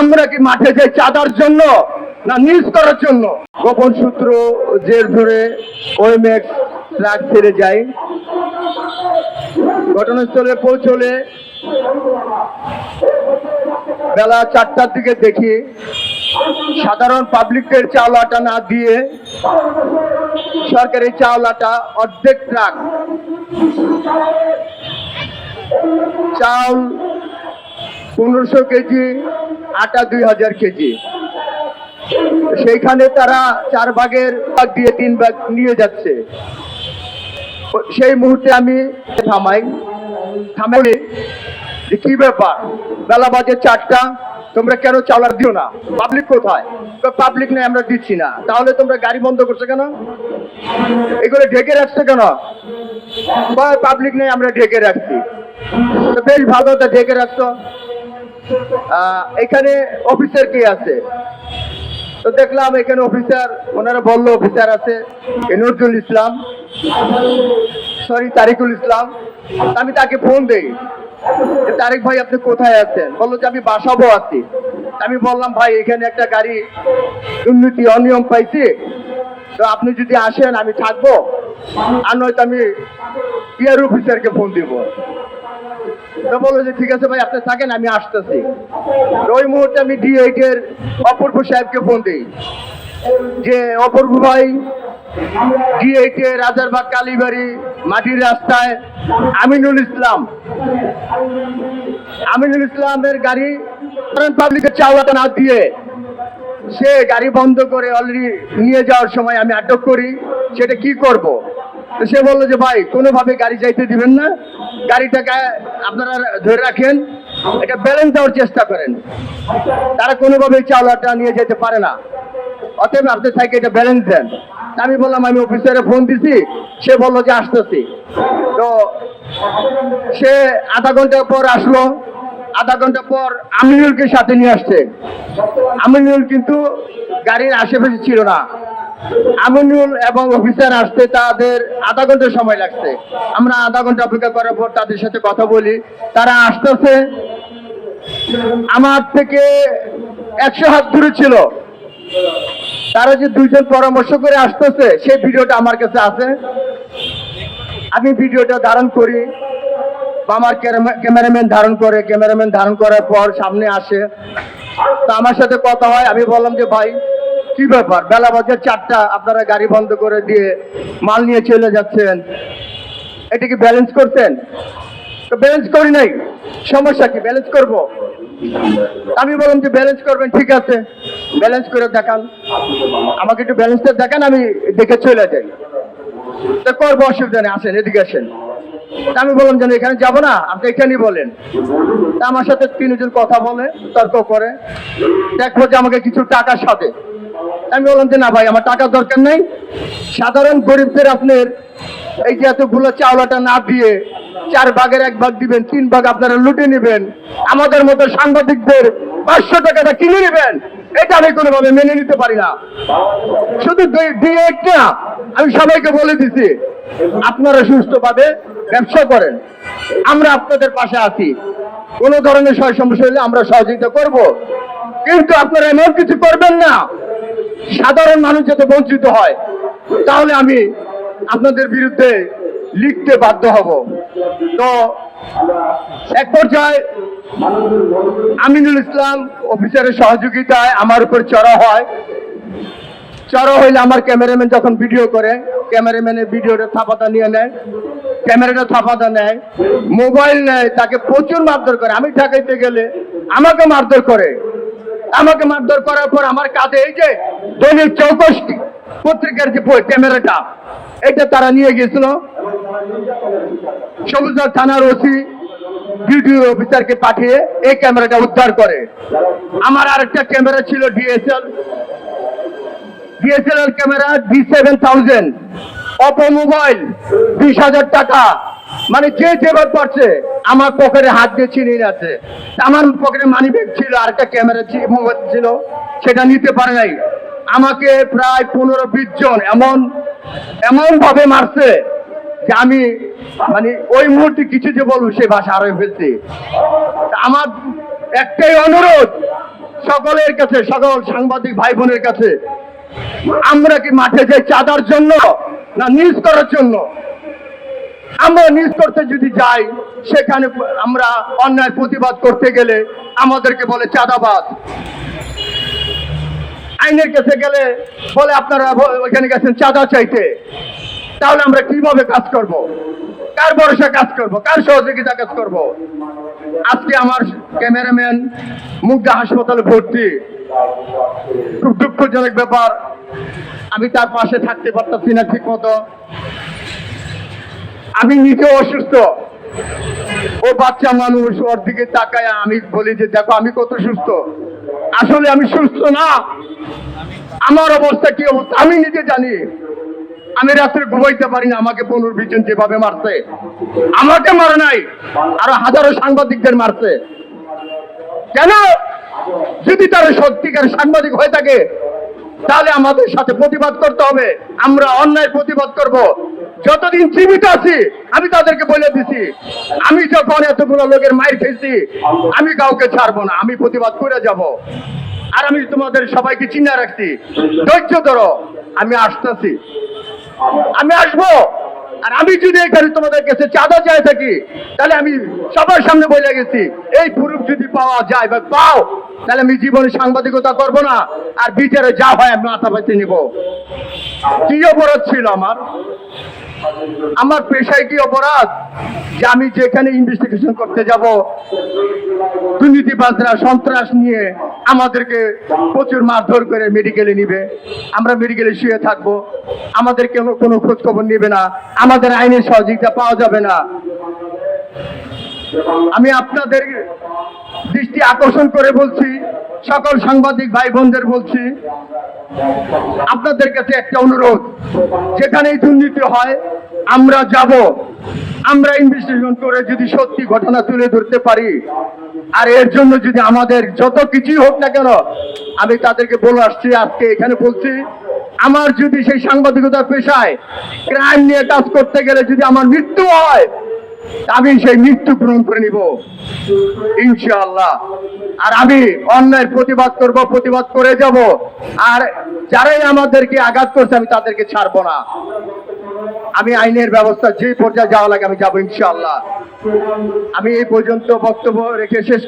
আমরা কি মাঠে যাই চাঁদার জন্য না নিউজ করার জন্য? গোপন সূত্র জের ধরে ওএমএক্স ট্রাক ছেড়ে যায়। ঘটনাস্থলে পৌঁছলে বেলা চারটার দিকে দেখি সাধারণ পাবলিকের চাল আটা না দিয়ে সরকারি চাল আটা অর্ধেক ট্রাক চাল পনেরোশো কেজি আটা দুই হাজার কেজি। সেইখানে তারা চার ভাগের ভাগ দিয়ে তিন ভাগ নিয়ে যাচ্ছে। সেই মুহূর্তে আমি থামাই। থামাই যে, কি ব্যাপার? বেলা বাজে চারটা, তোমরা কেন চালার দিও না? পাবলিক কোথায়? পাবলিক নেই, আমরা দিচ্ছি না। তাহলে তোমরা গাড়ি বন্ধ করছ কেন? এগুলো ঢেকে রাখছো কেন? পাবলিক নেই, আমরা ঢেকে রাখছি। বেশ ভালো, তো ঢেকে রাখছো। এখানে অফিসার কে আছে? তো দেখলাম এখানে অফিসার ওনারা বলল অফিসার আছে নজরুল ইসলাম, সরি, তারিকুল ইসলাম। আমি তাকে ফোন দেই। তারিক ভাই, আপনি কোথায় আছেন? বলল যে, আমি বাসাবো আছি। আমি বললাম, ভাই, এখানে একটা গাড়ি দুর্নীতি, অনিয়ম পাইছি। তো আপনি যদি আসেন, আমি থাকব। আর নয়তো আমি পিয়ার অফিসারকে ফোন দিব। তো বলল যে, ঠিক আছে ভাই, আপনি থাকেন, আমি আসতেছি। ওই মুহূর্তে আমি ডি অপূর্ব সাহেবকে ফোন দিই। যে, অপূর্ব ভাই ডি এইটে রাজারবাগ, কালীবাড়ি, মাটির রাস্তায় আমিনুল ইসলাম। আমিনুল ইসলামের গাড়ি পাবলিকের চাওয়াটা না দিয়ে সে গাড়ি বন্ধ করে অলরেডি নিয়ে যাওয়ার সময় আমি আটক করি। সেটা কি করব? সে বলল যে, ভাই, কোনোভাবে গাড়ি যাইতে দিবেন না। গাড়িটাকে আপনারা ধরে রাখেন। এটা ব্যালেন্স দেওয়ার চেষ্টা করেন। তারা কোনোভাবে চাওলাটা নিয়ে যেতে পারে না। অতএব আপনি থাকে এটা ব্যালেন্স দেন। আমি বললাম, আমি অফিসারে ফোন দিছি। সে বলল যে, আসতেছি। তো সে আধা ঘণ্টা পর আসলো। আধা ঘণ্টা পর আমিনুলকে সাথে নিয়ে আসছে। আমিনুল কিন্তু গাড়ির আশেপাশে ছিল না। আমিনুল এবং অফিসার আসতে তাদের আধা ঘণ্টা সময় লাগছে। আমরা আধা ঘণ্টা অপেক্ষা করার পর তাদের সাথে কথা বলি। তারা আসতেছে। আমার থেকে একশো হাত দূরে ছিল। তারা যে দুইজন পরামর্শ করে আসতেছে, সেই ভিডিওটা আমার কাছে আছে। আমি ভিডিওটা ধারণ করি। বা আমার ক্যামেরাম্যান ধারণ করে। ক্যামেরাম্যান ধারণ করার পর সামনে আসে। তো আমার সাথে কথা হয়। আমি বললাম যে, ভাই কি ব্যাপার? বেলা বাজে চারটা, আপনারা গাড়ি বন্ধ করে দিয়ে মাল নিয়ে চলে যাচ্ছেন। এটা কি ব্যালেন্স করছেন? তো ব্যালেন্স করি নাই। সমস্যা কি? ব্যালেন্স করব? আমি বললাম যে ব্যালেন্স করবেন, ঠিক আছে। ব্যালেন্স করে দেখান। আমাকে একটু ব্যালেন্সটা দেখান, আমি দেখে চলে যাই। তো করব, অসুবিধা নেই, আসেন, এদিকে আসেন। আমি বললাম যেন এখানে যাব না, আপনি এখানেই বলেন। তা আমার সাথে তিনজন কথা বলে, তর্ক করে। দেখব যে আমাকে কিছু টাকার সাথে। আমি বললাম যে, না ভাই, আমার টাকার দরকার নেই। সাধারণ গরিবদের আপনার এই যে এতগুলো চাওলাটা না দিয়ে চার ভাগের এক ভাগ দিবেন, তিন ভাগ আপনারা লুটে নেবেন। আমাদের মতো সাংবাদিকদের পাঁচশো টাকাটা কিনে নেবেন। এটা আমি কোনোভাবে মেনে নিতে পারি না। শুধু একটা আমি সবাইকে বলে দিছি, আপনারা সুস্থভাবে ব্যবসা করেন। আমরা আপনাদের পাশে আছি। কোনো ধরনের সয় সমস্যা হলে আমরা সহযোগিতা করব। কিন্তু আপনারা এমন কিছু করবেন না। সাধারণ মানুষ যাতে বঞ্চিত হয়, তাহলে আমি আপনাদের বিরুদ্ধে লিখতে বাধ্য হব। তো এক পর্যায়ে আমিনুল ইসলাম অফিসারের সহযোগিতায় আমার উপর চড়া হয়। চড়া হইলে আমার ক্যামেরাম্যান যখন ভিডিও করে ক্যামেরাম্যানের ভিডিওটা থাপাতা নিয়ে নেয়, ক্যামেরাটা থাপাতা নেয়, মোবাইল নেয়, তাকে প্রচুর মারধর করে। আমি ঠেকাইতে গেলে আমাকে মারধর করে। আমাকে মারধর করার পর আমার কাঁধে এই যে দৈনিক চৌকশটি পত্রিকার যে ক্যামেরাটা এটা তারা নিয়ে গেছিল সবুজবাগ থানার ওসি, ভিডিও অফিসারকে পাঠিয়ে এই ক্যামেরাটা উদ্ধার করে। আমার আরেকটা ক্যামেরা ছিল DSL. DSLR camera D seven thousand Oppo mobile বিশ হাজার টাকা। মানে যে যেভাবে পারছে, আমার পকেটে হাত দিয়ে ছিনিয়ে আছে আমার পকেটে মানি ব্যাগ ছিল, আর একটা ক্যামেরা মোবাইল ছিল, সেটা নিতে পারে নাই। আমাকে প্রায় পনেরো, বিশ জন এমন এমন ভাবে মারছে যে আমি মানে ওই মুহূর্তে কিছু যে বলব, সে ভাষা আরও ফেলছি। আমার একটাই অনুরোধ সকলের কাছে, সকল সাংবাদিক ভাই বোনের কাছে, আমরা কি মাঠে যাই চাঁদার জন্য না নিউজ করার জন্য? আমরা নিউজ করতে যদি যাই, সেখানে আমরা অন্যায় প্রতিবাদ করতে গেলে আমাদেরকে বলে চাঁদাবাদ। আইনের কাছে গেলে বলে আপনারা ওইখানে গেছেন চাঁদা চাইতে। তাহলে আমরা কীভাবে কাজ করব? কার ভরসা কাজ করব? কার সহযোগিতা কাজ করব? আজকে আমার ক্যামেরাম্যান মুগ্ধা হাসপাতালে ভর্তি। খুব দুঃখজনক ব্যাপার। আমি তার পাশে থাকতে পারতাছি না ঠিক মতো আমি নিজে অসুস্থ। ও বাচ্চা মানুষ, ওর দিকে তাকায়, আমি বলি যে, দেখো, আমি কত সুস্থ। আসলে আমি সুস্থ না। আমার অবস্থা কি অবস্থা? আমি নিজে জানি। আমি রাত্রে ঘুমাইতে পারি না, আমাকে পুনর্বিজন যেভাবে মারছে। আমাকে মারে নাই, আরও হাজারো সাংবাদিকদের মারছে। কেন? যদি তারা সত্যিকার সাংবাদিক হয়ে থাকে, তাহলে আমাদের সাথে প্রতিবাদ করতে হবে। আমরা অন্যায় প্রতিবাদ করব। যতদিন জীবিত আছি, আমি তাদেরকে বলে দিছি, আমি যখন এতগুলো লোকের মায়ের খেয়েছি, আমি কাউকে ছাড়বো না, আমি প্রতিবাদ করে যাব। আর আমি তোমাদের সবাইকে চিন্তা রাখছি, ধৈর্য ধরো, আমি আসতেছি। আমি আসব, আর আমি যদি এখানে তোমাদের কাছে চাঁদা চাই থাকি, তাহলে আমি সবার সামনে বলে গেছি, এই প্রুফ যদি পাওয়া যায় বা পাও, তাহলে আমি জীবনে সাংবাদিকতা করব না, আর বিচারে যা হয় আমি মাথা পাইতে নিব। কি অপরাধ ছিল আমার? আমার পেশায় কি অপরাধ যে আমি যেখানে ইনভেস্টিগেশন করতে যাব, দুর্নীতিবাজরা সন্ত্রাস নিয়ে আমাদেরকে প্রচুর মারধর করে মেডিকেলে নিবে। আমরা মেডিকেলে শুয়ে থাকব। আমাদের কেন কোনো খোঁজ খবর নেবে না। আমাদের আইনের সহযোগিতা পাওয়া যাবে না। আমি আপনাদের দৃষ্টি আকর্ষণ করে বলছি সকল সাংবাদিক ভাই বোনদের বলছি, আপনাদের কাছে একটা অনুরোধ। যেখানেই দুর্নীতি হয়, আমরা যাব। আমরা ইনভেস্টিগেশন করে যদি সত্যি ঘটনা তুলে ধরতে পারি, আর এর জন্য যদি আমাদের যত কিছুই হোক না কেন, আমি তাদেরকে বলে আসছি, আজকে এখানে বলছি, আমার যদি সেই সাংবাদিকতা পেশায় ক্রাইম নিয়ে কাজ করতে গেলে যদি আমার মৃত্যু হয়, আমি সেই মৃত্যু পূরণ করে নিব। ইনশাআল্লাহ। আর আমি অন্যায়ের প্রতিবাদ করব, প্রতিবাদ করে যাব। আর যারাই আমাদেরকে আঘাত করছে, আমি তাদেরকে ছাড়বো না। আমি আইনের ব্যবস্থা যে পর্যায়ে যাওয়া লাগে, আমি যাব ইনশাল্লাহ আমি এই পর্যন্ত বক্তব্য রেখে শেষ